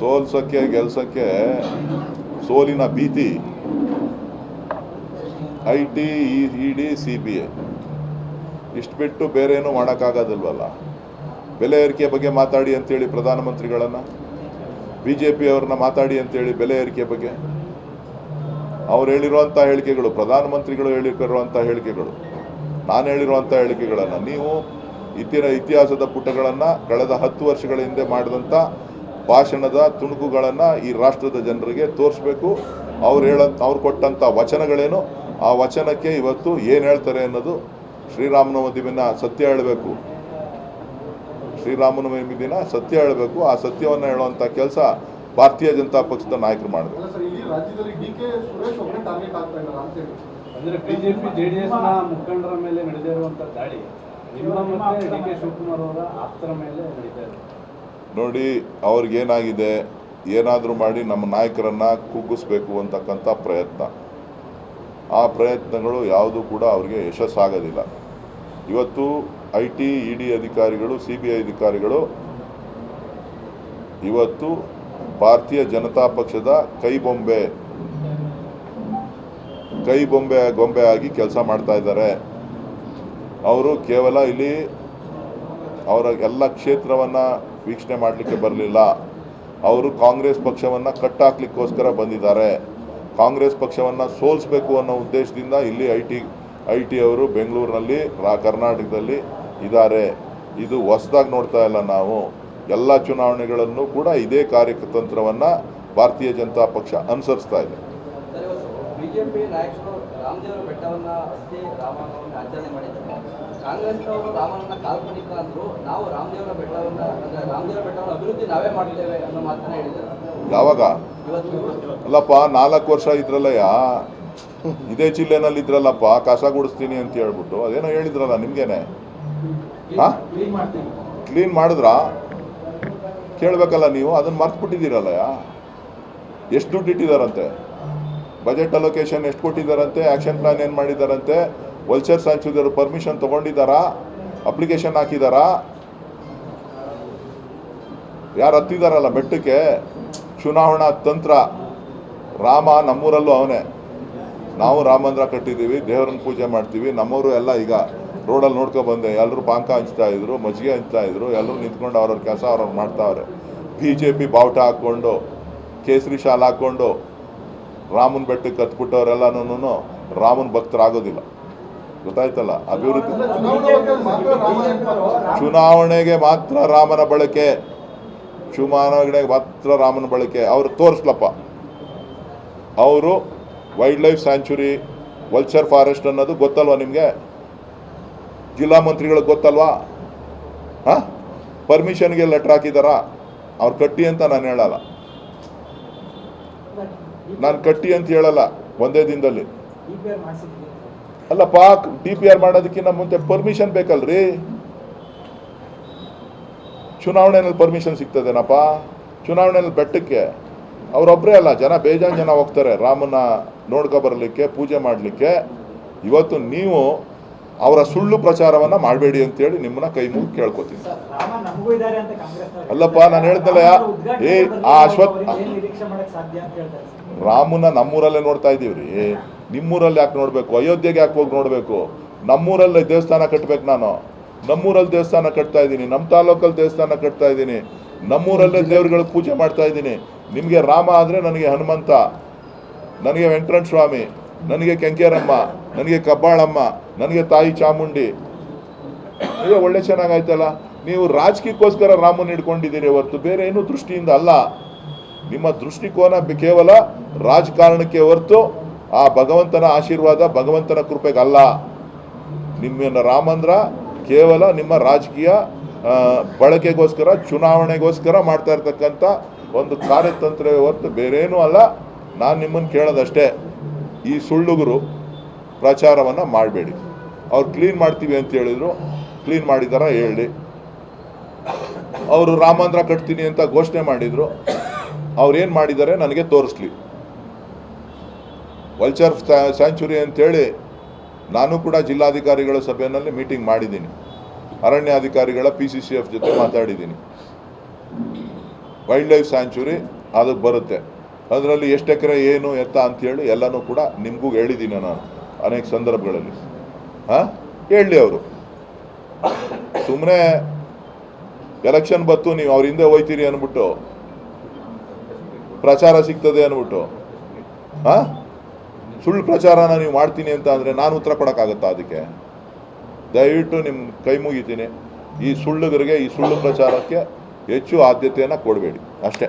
ಸೋಲ್ಸೋಕ್ಕೆ, ಗೆಲ್ಸೋಕ್ಕೆ ಸೋಲಿನ ಭೀತಿ. I T, E D, C B I. ಇಷ್ಟು ಬಿಟ್ಟು ಬೇರೆ ಏನೂ ಮಾಡೋಕ್ಕಾಗೋದಿಲ್ವಲ್ಲ? ಬೆಲೆ ಏರಿಕೆ ಬಗ್ಗೆ ಮಾತಾಡಿ ಅಂತೇಳಿ ಪ್ರಧಾನಮಂತ್ರಿಗಳನ್ನು? ಬಿ ಜೆ ಪಿಯವ್ರನ್ನ ಮಾತಾಡಿ ಅಂತೇಳಿ ಬೆಲೆ ಏರಿಕೆ ಬಗ್ಗೆ? ಅವ್ರು ಹೇಳಿರುವಂಥ ಹೇಳಿಕೆಗಳು, ಪ್ರಧಾನಮಂತ್ರಿಗಳು ಹೇಳಿರುವಂಥ ಹೇಳಿಕೆಗಳು. ನಾನು ಹೇಳಿರುವಂಥ ಹೇಳಿಕೆಗಳನ್ನು, ನೀವು ಇತ್ತಿನ ಇತಿಹಾಸದ ಪುಟಗಳನ್ನು, ಕಳೆದ ಹತ್ತು ವರ್ಷಗಳ ಹಿಂದೆ ಮಾಡಿದಂಥ ಭಾಷಣದ ತುಣುಕುಗಳನ್ನು ಈ ರಾಷ್ಟ್ರದ ಜನರಿಗೆ ತೋರಿಸ್ಬೇಕು. ಅವ್ರು ಹೇಳ ಅವ್ರು ಕೊಟ್ಟಂಥ ವಚನಗಳೇನು ಆ ವಚನಕ್ಕೆ ಇವತ್ತು ಏನು ಹೇಳ್ತಾರೆ ಅನ್ನೋದು ಶ್ರೀರಾಮನವಮಿ ದಿನ ಸತ್ಯ ಹೇಳಬೇಕು. ಶ್ರೀರಾಮನವಮಿ ದಿನ ಸತ್ಯ ಹೇಳಬೇಕು. ಆ ಸತ್ಯವನ್ನು ಹೇಳುವಂಥ ಕೆಲಸ ಭಾರತೀಯ ಜನತಾ ಪಕ್ಷದ ನಾಯಕರು ಮಾಡಬೇಕು ಸರ್ ಇಲ್ಲಿ ರಾಜ್ಯದಲ್ಲಿ ಡಿ ಕೆ ಸುರೇಶ್ ಒಬ್ಬರೇ ಟಾರ್ಗೆಟ್ ಆಗ್ತಾ ಇದ್ದಾರೆ ಅಂತ ಹೇಳಿ. ಅಂದ್ರೆ ಜೆಡಿಎಸ್ನ ಮುಖಂಡರ ಮೇಲೆ ನಡೆದಿರುವಂತ ದಾಳಿ ನಿಮ್ಮ ಮತ್ತೆ ಡಿ ಕೆ ಶಿವಕುಮಾರ್ ಅವರ ಆಪ್ತರ ಮೇಲೆ ನಡೀತಾ ಇದೆ ನೋಡಿ, ಅವ್ರಿಗೇನಾಗಿದೆ? ಏನಾದರೂ ಮಾಡಿ ನಮ್ಮ ನಾಯಕರನ್ನು ಕುಗ್ಗಿಸ್ಬೇಕು ಅಂತಕ್ಕಂಥ ಪ್ರಯತ್ನ. ಆ ಪ್ರಯತ್ನಗಳು ಯಾವುದೂ ಕೂಡ ಅವರಿಗೆ ಯಶಸ್ಸಾಗೋದಿಲ್ಲ. ಇವತ್ತು ಐ ಟಿ, ಇ ಡಿ ಅಧಿಕಾರಿಗಳು, ಸಿ ಬಿ ಐ ಅಧಿಕಾರಿಗಳು ಇವತ್ತು ಭಾರತೀಯ ಜನತಾ ಪಕ್ಷದ ಕೈ ಬೊಂಬೆ ಕೈ ಬೊಂಬೆ, ಗೊಂಬೆ ಆಗಿ ಕೆಲಸ ಮಾಡ್ತಾ ಇದ್ದಾರೆ. ಅವರು ಕೇವಲ ಇಲ್ಲಿ ಅವರ ಎಲ್ಲ ಕ್ಷೇತ್ರವನ್ನು ವೀಕ್ಷಣೆ ಮಾಡಲಿಕ್ಕೆ ಬರಲಿಲ್ಲ. ಅವರು ಕಾಂಗ್ರೆಸ್ ಪಕ್ಷವನ್ನು ಕಟ್ಟಾಕ್ಲಿಕ್ಕೋಸ್ಕರ ಬಂದಿದ್ದಾರೆ. ಕಾಂಗ್ರೆಸ್ ಪಕ್ಷವನ್ನು ಸೋಲಿಸಬೇಕು ಅನ್ನೋ ಉದ್ದೇಶದಿಂದ ಇಲ್ಲಿ ಐ ಟಿ ಐ ಟಿ ಅವರು ಬೆಂಗಳೂರಿನಲ್ಲಿ, ರಾ, ಕರ್ನಾಟಕದಲ್ಲಿ ಇದ್ದಾರೆ. ಇದು ಹೊಸದಾಗಿ ನೋಡ್ತಾ ಇಲ್ಲ ನಾವು. ಎಲ್ಲ ಚುನಾವಣೆಗಳನ್ನು ಕೂಡ ಇದೇ ಕಾರ್ಯತಂತ್ರವನ್ನು ಭಾರತೀಯ ಜನತಾ ಪಕ್ಷ ಅನುಸರಿಸ್ತಾ ಇದೆ. ರಾಮದೇವರ ಬೆಟ್ಟವನ್ನ ಅಷ್ಟೇ ರಾಮನವನ್ನ ಆಚರಣೆ ಮಾಡಿದ್ದಾರೆ ಕಾಂಗ್ರೆಸ್ನವರು ರಾಮನನ್ನ ಕಾಲ್ಪನಿಕ ಅಂದ್ರು ನಾವು ರಾಮದೇವರ ಬೆಟ್ಟವನ್ನ ಅಂದ್ರೆ ರಾಮದೇವರ ಬೆಟ್ಟವನ್ನ ಅಭಿವೃದ್ಧಿ ನಾವೇ ಮಾಡ್ತೇವೆ ಅನ್ನೋ ಮಾತನ್ನ ಹೇಳಿದ್ದಾರೆ ಯಾವಾಗ? ಅಲ್ಲಪ್ಪ ನಾಲ್ಕು ವರ್ಷ ಇದ್ರಲ್ಲಯ್ಯ. ಇದೇ ಜಿಲ್ಲೆನಲ್ಲಿ ಇದ್ರಲ್ಲಪ್ಪ ಕಸ ಗುಡಿಸ್ತೀನಿ ಅಂತ ಹೇಳ್ಬಿಟ್ಟು. ಅದೇನೋ ಹೇಳಿದ್ರಲ್ಲ ನಿಮ್ಗೇನೆ? ಹಾ? ಕ್ಲೀನ್ ಮಾಡಿದ್ರಾ? ಕೇಳಬೇಕಲ್ಲ ನೀವು ಅದನ್ನ ಮರ್ತ್ಬಿಟ್ಟಿದ್ದೀರಲ್ಲಯ್ಯ. ಎಷ್ಟು ದುಡ್ಡು ಇಟ್ಟಿದ್ದಾರಂತೆ ಬಜೆಟ್ ಅಲೋಕೇಶನ್ ಎಷ್ಟು ಕೊಟ್ಟಿದ್ದಾರಂತೆ ಆ್ಯಕ್ಷನ್ ಪ್ಲಾನ್ ಏನು ಮಾಡಿದ್ದಾರಂತೆ ವಲ್ಚರ್ ಸಾಂಚುದವರು ಪರ್ಮಿಷನ್ ತೊಗೊಂಡಿದ್ದಾರಾ ಅಪ್ಲಿಕೇಶನ್ ಹಾಕಿದ್ದಾರಾ? ಯಾರು ಹತ್ತಿದಾರಲ್ಲ ಬೆಟ್ಟಕ್ಕೆ? ಚುನಾವಣಾ ತಂತ್ರ, ರಾಮ ನಮ್ಮೂರಲ್ಲೂ ಅವನೇ. ನಾವು ರಾಮಂದ್ರ ಮಂದಿರ ಕಟ್ಟಿದ್ದೀವಿ, ದೇವರನ್ನ ಪೂಜೆ ಮಾಡ್ತೀವಿ ನಮ್ಮವರು ಎಲ್ಲ ಈಗ ರೋಡಲ್ಲಿ ನೋಡ್ಕೊ ಬಂದೆ ಎಲ್ಲರೂ ಪಾಂಕ ಹಂಚ್ತಾ ಇದ್ರು, ಮಜ್ಜಿಗೆ ಹಂಚ್ತಾ ಇದ್ರು ಎಲ್ಲರೂ ನಿಂತ್ಕೊಂಡು ಅವ್ರವ್ರ ಕೆಲಸ ಅವ್ರವ್ರು ಮಾಡ್ತಾವ್ರೆ. ಬಿ ಜೆ ಪಿ ಬಾವುಟ ಹಾಕ್ಕೊಂಡು, ಕೇಸರಿ ಶಾಲ್ ಹಾಕ್ಕೊಂಡು ರಾಮನ ಬೆಟ್ಟಕ್ಕೆ ಕತ್ಬಿಟ್ಟವರೆಲ್ಲನೂ ರಾಮನ ಭಕ್ತರಾಗೋದಿಲ್ಲ. ಗೊತ್ತಾಯ್ತಲ್ಲ? ಅಭಿವೃದ್ಧಿ. ಚುನಾವಣೆಗೆ ಮಾತ್ರ ರಾಮನ ಬಳಕೆ. ಚುನಾವಣೆಗೆ ಮಾತ್ರ ರಾಮನ ಬಳಕೆ. ಅವ್ರು ತೋರಿಸ್ಲಪ್ಪ. ಅವರು wild life sanctuary vulture forest ಅನ್ನೋದು ಗೊತ್ತಲ್ವಾ ನಿಮಗೆ? ಜಿಲ್ಲಾ ಮಂತ್ರಿಗಳಿಗೆ ಗೊತ್ತಲ್ವಾ? ಹಾಂ? ಪರ್ಮಿಷನ್ಗೆ ಲೆಟ್ರ್ ಹಾಕಿದಾರಾ? ಅವ್ರು ಕಟ್ಟಿ ಅಂತ ನಾನು ಹೇಳಲ್ಲ. ನಾನು ಕಟ್ಟಿ ಅಂತ ಹೇಳಲ್ಲ ಒಂದೇ ದಿನದಲ್ಲಿ. ಅಲ್ಲಪ್ಪ ಡಿ ಪಿ ಆರ್ ಮಾಡೋದಕ್ಕಿಂತ ಮುಂಚೆ ಪರ್ಮಿಷನ್ ಬೇಕಲ್ರಿ? ಚುನಾವಣೆಯಲ್ಲಿ ಪರ್ಮಿಷನ್ ಸಿಗ್ತದೇನಪ್ಪ? ಚುನಾವಣೆಯಲ್ಲಿ ಬೆಟ್ಟಕ್ಕೆ. ಅವರೊಬ್ಬರೇ ಅಲ್ಲ ಜನ ಬೇಜಾನ್ ಜನ ಹೋಗ್ತಾರೆ. ರಾಮನ ನೋಡ್ಕೊ ಬರಲಿಕ್ಕೆ ಪೂಜೆ ಮಾಡಲಿಕ್ಕೆ. ಇವತ್ತು ನೀವು ಅವರ ಸುಳ್ಳು ಪ್ರಚಾರವನ್ನು ಮಾಡಬೇಡಿ ಅಂತೇಳಿ ನಿಮ್ಮನ್ನ ಕೈ ಮುಗಿ ಕೇಳ್ಕೊತೀನಿ. ಅಂತ ಅಲ್ಲಪ್ಪ, ನಾನು ಹೇಳ್ತಲ್ಲ ಏ, ಆ ಅಶ್ವತ್ ಅಂತ. ರಾಮನ ನಮ್ಮೂರಲ್ಲೇ ನೋಡ್ತಾ ಇದ್ದೀವ್ರಿ. ನಿಮ್ಮೂರಲ್ಲಿ ಯಾಕೆ ನೋಡಬೇಕು? ಅಯೋಧ್ಯೆಗೆ ಯಾಕೆ ಹೋಗಿ ನೋಡಬೇಕು? ನಮ್ಮೂರಲ್ಲೇ ದೇವಸ್ಥಾನ ಕಟ್ಬೇಕು ನಾನು. ನಮ್ಮೂರಲ್ಲಿ ದೇವಸ್ಥಾನ ಕಟ್ತಾ ಇದ್ದೀನಿ. ನಮ್ಮ ತಾಲೂಕಲ್ಲಿ ದೇವಸ್ಥಾನ ಕಟ್ತಾ ಇದ್ದೀನಿ. ನಮ್ಮೂರಲ್ಲೇ ದೇವ್ರುಗಳ ಪೂಜೆ ಮಾಡ್ತಾ ಇದ್ದೀನಿ. ನಿಮಗೆ ರಾಮ ಆದರೆ ನನಗೆ ಹನುಮಂತ. ನನಗೆ ವೆಂಕಟರಣ ಸ್ವಾಮಿ. ನನಗೆ ಕೆಂಕೇರಮ್ಮ, ನನಗೆ ಕಬ್ಬಾಳಮ್ಮ, ನನಗೆ ತಾಯಿ ಚಾಮುಂಡಿ. ಈಗ ಒಳ್ಳೆ ಚೆನ್ನಾಗಾಯ್ತಲ್ಲ? ನೀವು ರಾಜಕೀಯಕ್ಕೋಸ್ಕರ ರಾಮನ ಹಿಡ್ಕೊಂಡಿದ್ದೀರಿ ಹೊರತು ಬೇರೆ ಏನು ದೃಷ್ಟಿಯಿಂದ ಅಲ್ಲ. ನಿಮ್ಮ ದೃಷ್ಟಿಕೋನ ಕೇವಲ ರಾಜಕಾರಣಕ್ಕೆ ಹೊರತು ಆ ಭಗವಂತನ ಆಶೀರ್ವಾದ, ಭಗವಂತನ ಕೃಪೆಗಲ್ಲ ನಿಮ್ಮ ರಾಮಂದ್ರ ಕೇವಲ ನಿಮ್ಮ ರಾಜಕೀಯ ಬಳಕೆಗೋಸ್ಕರ, ಚುನಾವಣೆಗೋಸ್ಕರ ಮಾಡ್ತಾ ಇರ್ತಕ್ಕಂಥ ಒಂದು ಕಾರ್ಯತಂತ್ರವೇ ಹೊರತು ಬೇರೇನೂ ಅಲ್ಲ. ನಾನು ನಿಮ್ಮನ್ನು ಕೇಳೋದಷ್ಟೇ. ಈ ಸುಳ್ಳುಗರು ಪ್ರಚಾರವನ್ನು ಮಾಡಬೇಡಿ. ಅವ್ರು ಕ್ಲೀನ್ ಮಾಡ್ತೀವಿ ಅಂತ ಹೇಳಿದರು ಕ್ಲೀನ್ ಮಾಡಿದಾರ ಹೇಳಿ. ಅವರು ರಾಮಾಂಧ್ರ ಕಟ್ತೀನಿ ಅಂತ ಘೋಷಣೆ ಮಾಡಿದರು, ಅವ್ರು ಏನು ಮಾಡಿದ್ದಾರೆ ನನಗೆ ತೋರಿಸ್ಲಿ. ವಲ್ಚರ್ ಸ್ಯಾಂಚುರಿ ಅಂತೇಳಿ ನಾನು ಕೂಡ ಜಿಲ್ಲಾಧಿಕಾರಿಗಳ ಸಭೆಯಲ್ಲಿ ಮೀಟಿಂಗ್ ಮಾಡಿದ್ದೀನಿ. ಅರಣ್ಯಾಧಿಕಾರಿಗಳ ಪಿ ಸಿ ಸಿ ಎಫ್ ಜೊತೆ ಮಾತಾಡಿದ್ದೀನಿ. ವೈಲ್ಡ್ ಲೈಫ್ ಸ್ಯಾಂಚುರಿ ಅದಕ್ಕೆ ಬರುತ್ತೆ. ಅದರಲ್ಲಿ ಎಷ್ಟು ಎಕರೆ ಏನು, ಎತ್ತ ಅಂಥೇಳಿ ಎಲ್ಲನೂ ಕೂಡ ನಿಮಗೂ ಹೇಳಿದ್ದೀನಿ ನಾನು ಅನೇಕ ಸಂದರ್ಭಗಳಲ್ಲಿ. ಹಾಂ? ಹೇಳಲಿ ಅವರು. ಸುಮ್ಮನೆ ಎಲೆಕ್ಷನ್ ಬತ್ತು ನೀವು ಅವ್ರ ಹಿಂದೆ ಹೋಯ್ತೀರಿ ಅಂದ್ಬಿಟ್ಟು ಪ್ರಚಾರ ಸಿಗ್ತದೆ ಅಂದ್ಬಿಟ್ಟು ಹಾಂ? ಸುಳ್ಳು ಪ್ರಚಾರನ ನೀವು ಮಾಡ್ತೀನಿ ಅಂತ ಅಂದರೆ ನಾನು ಉತ್ತರ ಕೊಡೋಕ್ಕಾಗತ್ತಾ ಅದಕ್ಕೆ? ದಯವಿಟ್ಟು ನಿಮ್ಮ ಕೈ ಮುಗಿತೀನಿ. ಈ ಸುಳ್ಳುಗರಿಗೆ ಈ ಸುಳ್ಳು ಪ್ರಚಾರಕ್ಕೆ ಹೆಚ್ಚು ಆದ್ಯತೆಯನ್ನು ಕೊಡಬೇಡಿ. ಅಷ್ಟೇ.